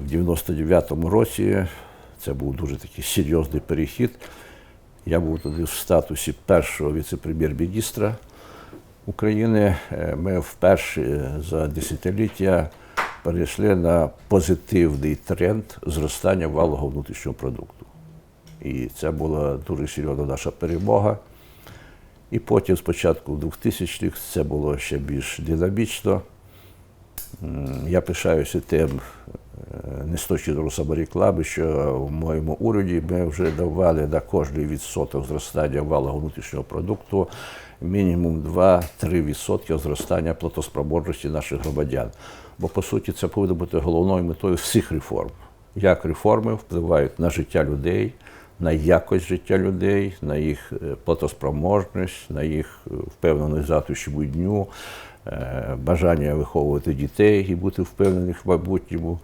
в 99-му році це був дуже такий серйозний перехід. Я був тоді в статусі першого віце-прем'єр-міністра України. Е, Ми вперше за десятиліття перейшли на позитивний тренд зростання валового внутрішнього продукту. І це була дуже серйозна наша перемога. І потім, спочатку в 2000-х, це було ще більш динамічно. Я пишаюся тим, не з точки зору самореклами, що в моєму уряді ми вже давали на кожний відсоток зростання валового внутрішнього продукту мінімум 2-3 відсотки зростання платоспроможності наших громадян. Бо по суті це повинно бути головною метою всіх реформ. Як реформи впливають на життя людей, на якість життя людей, на їх е, платоспроможність, на їх е, впевненість завтрашньому дню, е, бажання виховувати дітей і бути впевнених в майбутньому.